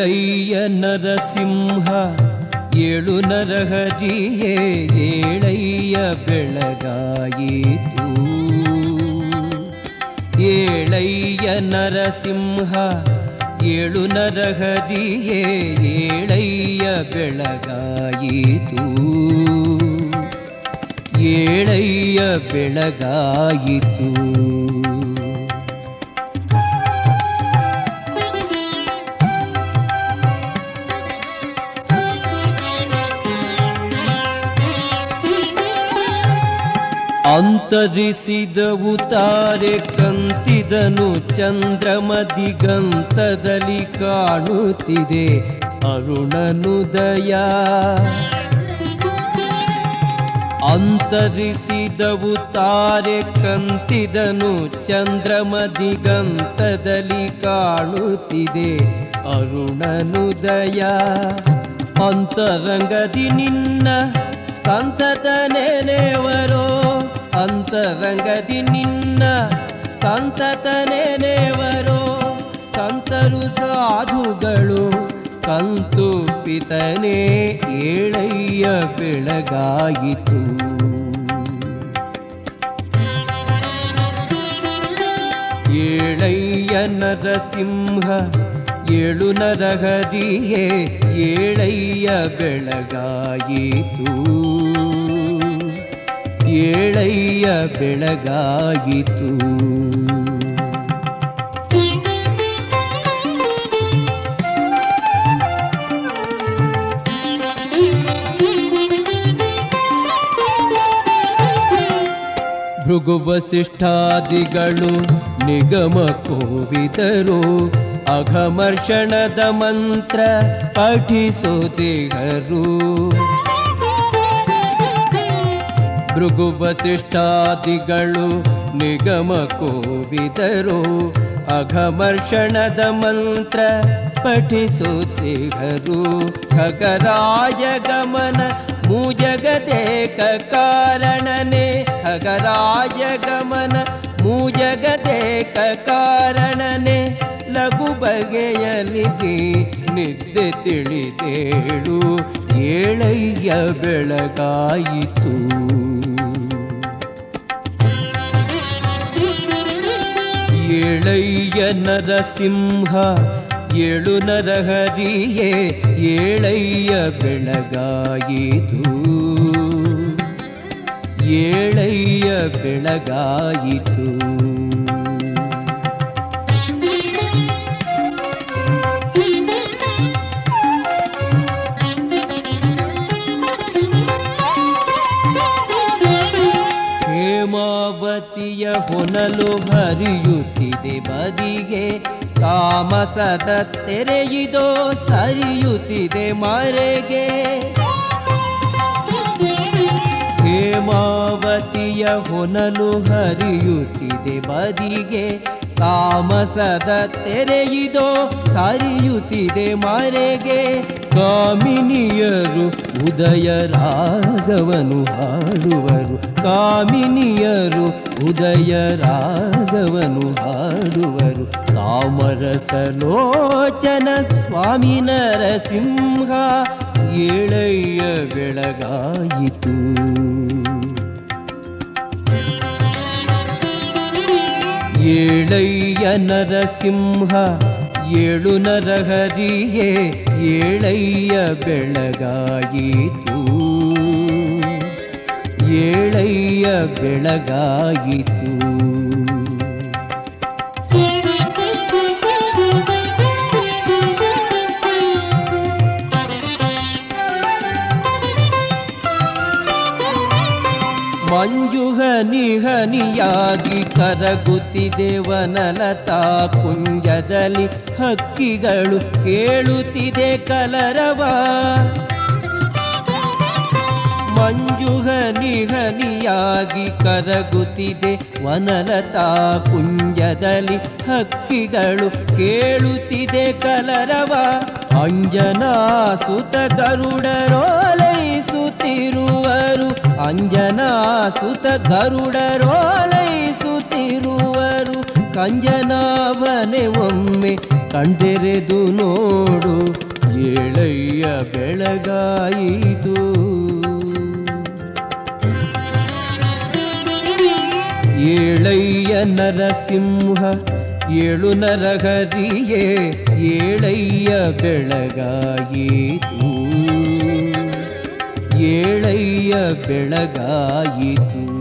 ಏಳಯ್ಯ ನರಸಿಂಹ ಏಳು ನರಹರಿಯೇ ಏಳಯ್ಯ ಬೆಳಗಾಯಿತು ಏಳಯ್ಯ ನರಸಿಂಹ ಏಳು ನರಹರಿಯೇ ಏಳಯ್ಯ ಬೆಳಗಾಯಿತು ಏಳಯ್ಯ ಬೆಳಗಾಯಿತು ಅಂತರಿಸಿದವು ತಾರೆ ಕಂತಿದನು ಚಂದ್ರಮದಿಗಂತದಲ್ಲಿ ಕಾಣುತ್ತಿದೆ ಅರುಣನುದಯ ಅಂತರಿಸಿದವು ತಾರೆ ಕಂತಿದನು ಚಂದ್ರಮದಿಗಂತದಲ್ಲಿ ಕಾಣುತ್ತಿದೆ ಅರುಣನುದಯ ಅಂತರಂಗದಿ ನಿನ್ನ ಸಂತತ ನೆನೆವರೋ ಅಂತರಂಗದಿ ನಿನ್ನ ಸಂತತ ನೆನೆವರೋ ಸಂತರು ಸಾಧುಗಳು, ಕಂತು ಪಿತನೇ ಏಳಯ್ಯ ಬೆಳಗಾಯಿತು. ಏಳಯ್ಯ ನರಸಿಂಹ, ಏಳು ನರಗದಿಯೇ ಏಳಯ್ಯ ಬೆಳಗಾಯಿತು. ಏಳಯ್ಯ ಬೆಳಗಾಯಿತು ಭೃಗು ವಸಿಷ್ಠಾದಿಗಳು ನಿಗಮ ಕೋವಿದರು. ಅಘಮರ್ಷಣದ ಮಂತ್ರ ಪಠಿಸುತ್ತಿಗರು ಭೃಗು ವಸಿಷ್ಠಾದಿಗಳು ನಿಗಮ ಕೋವಿದರು. ಅಘಮರ್ಷಣದ ಮಂತ್ರ ಪಠಿಸುತ್ತಿಗರು ಖಗರಾಯ ಗಮನ ಮೂಜಗದೇಕ ಕಾರಣನೆ. ಖಗರಾಯ ಗಮನ ಮೂಜಗದೇಕ ಕಾರಣನೆ. ಲಘು ಬಗೆಯಲಿಗೆ ನಿದ್ದೆ ತಿಳಿದೇಳು. ಏಳಯ್ಯ ಬೆಳಗಾಯಿತು. ಏಳಯ್ಯ ನರಸಿಂಹ ಏಳು ನರಹರಿಯೇ ಏಳಯ್ಯ ಬೆಳಗಾಯಿತು. ಏಳಯ್ಯ ಬೆಳಗಾಯಿತು. ಹೇಮಾವತಿಯ ಹೊನಲು ಹರಿಯುತ್ತಿದೆ ಬದಿಗೆ. ತಾಮಸದ ತೆರೆಯಿದೋ ಸರಿಯುತ್ತಿದೆ ಮರೆಗೆ. ಹೇಮಾವತಿಯ ಹೊನಲು ಹರಿಯುತ್ತಿದೆ ಬದಿಗೆ. ತಾಮಸದ ತೆರೆಯಿದೋ ಸರಿಯುತ್ತಿದೆ ಮರೆಗೆ. ಕಾಮಿನಿಯರು ಉದಯ ರಾಗವನು ಹಾಡುವರು. ಕಾಮಿನಿಯರು ಉದಯ ರಾಗವನು ಹಾಡುವರು. ತಾಮರಸಲೋಚನ ಸ್ವಾಮಿ ನರಸಿಂಹ ಏಳಯ್ಯ ಬೆಳಗಾಯಿತು. ಏಳಯ್ಯ ನರಸಿಂಹ ಏಳು ನರಹರಿಯೇ ಏಳಯ್ಯ ಬೆಳಗಾಯಿತು. ಏಳಯ್ಯ ಬೆಳಗಾಯಿತು. ಮಂಜು ನಿಹನಿಯಾಗಿ ಕರಗುತ್ತಿದೆ ವನಲತಾ ಕುಂಜದಲ್ಲಿ ಹಕ್ಕಿಗಳು ಕೇಳುತ್ತಿದೆ ಕಲರವ. ಮಂಜುಹ ನಿಹನಿಯಾಗಿ ಕರಗುತ್ತಿದೆ ವನಲತಾ ಕುಂಜದಲ್ಲಿ ಹಕ್ಕಿಗಳು ಕೇಳುತ್ತಿದೆ ಕಲರವ. ಅಂಜನಾ ಸುತ ಗರುಡರೋಲೈಸುತ್ತಿರುವರು ಅಂಜನಾ ಸುತ ಗರುಡರೋಲೈಸುತ್ತಿರುವರು ಕಂಜನಾಭನೆ ಒಮ್ಮೆ ಕಣ್ತೆರೆದು ನೋಡು ಏಳಯ್ಯ ಬೆಳಗಾಯಿತು ಏಳಯ್ಯ ನರಸಿಂಹ ಏಳು ನರಹರಿಯೇ ಏಳಯ್ಯ ಬೆಳಗಾಯಿತು ಬೆಳಗಾಯಿತು.